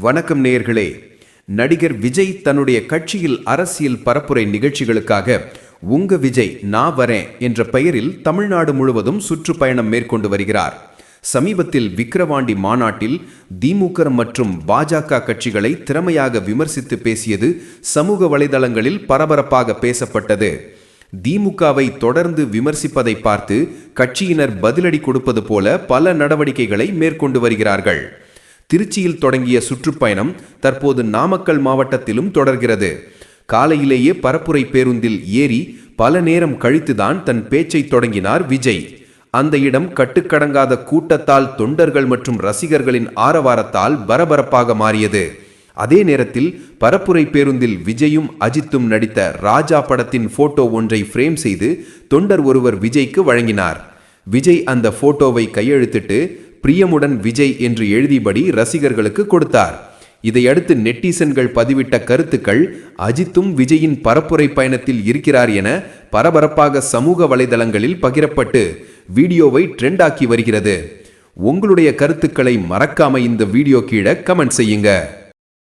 வணக்கம் நேயர்களே. நடிகர் விஜய் தன்னுடைய கட்சியில் அரசியல் பரப்புரை நிகழ்ச்சிகளுக்காக உங்க விஜய் நான் வரேன் என்ற பெயரில் தமிழ்நாடு முழுவதும் சுற்றுப்பயணம் மேற்கொண்டு வருகிறார். சமீபத்தில் விக்கிரவாண்டி மாநாட்டில் திமுக மற்றும் பாஜக கட்சிகளை திறமையாக விமர்சித்து பேசியது சமூக வலைதளங்களில் பரபரப்பாக பேசப்பட்டது. திமுகவை தொடர்ந்து விமர்சிப்பதை பார்த்து கட்சியினர் பதிலடி கொடுப்பது போல பல நடவடிக்கைகளை மேற்கொண்டு வருகிறார்கள். திருச்சியில் தொடங்கிய சுற்றுப்பயணம் தற்போது நாமக்கல் மாவட்டத்திலும் தொடர்கிறது. காலையிலேயே பரப்புரை பேருந்தில் ஏறி பல நேரம் கழித்துதான் தன் பேச்சை தொடங்கினார் விஜய். அந்த இடம் கட்டுக்கடங்காத கூட்டத்தால் தொண்டர்கள் மற்றும் ரசிகர்களின் ஆரவாரத்தால் பரபரப்பாக மாறியது. அதே நேரத்தில் பரப்புரை பேருந்தில் விஜயும் அஜித்தும் நடித்த ராஜா படத்தின் போட்டோ ஒன்றை ஃப்ரேம் செய்து தொண்டர் ஒருவர் விஜய்க்கு வழங்கினார். விஜய் அந்த போட்டோவை கையெழுத்திட்டு பிரியமுடன் விஜய் என்று எழுதியபடி ரசிகர்களுக்கு கொடுத்தார். இதையடுத்து நெட்டிசன்கள் பதிவிட்ட கருத்துக்கள் அஜித்தும் விஜயின் பரப்புரை பயணத்தில் இருக்கிறார் என பரபரப்பாக சமூக வலைதளங்களில் பகிரப்பட்டு வீடியோவை ட்ரெண்ட் ஆக்கி வருகிறது. உங்களுடைய கருத்துக்களை மறக்காம இந்த வீடியோ கீழே கமெண்ட் செய்யுங்க.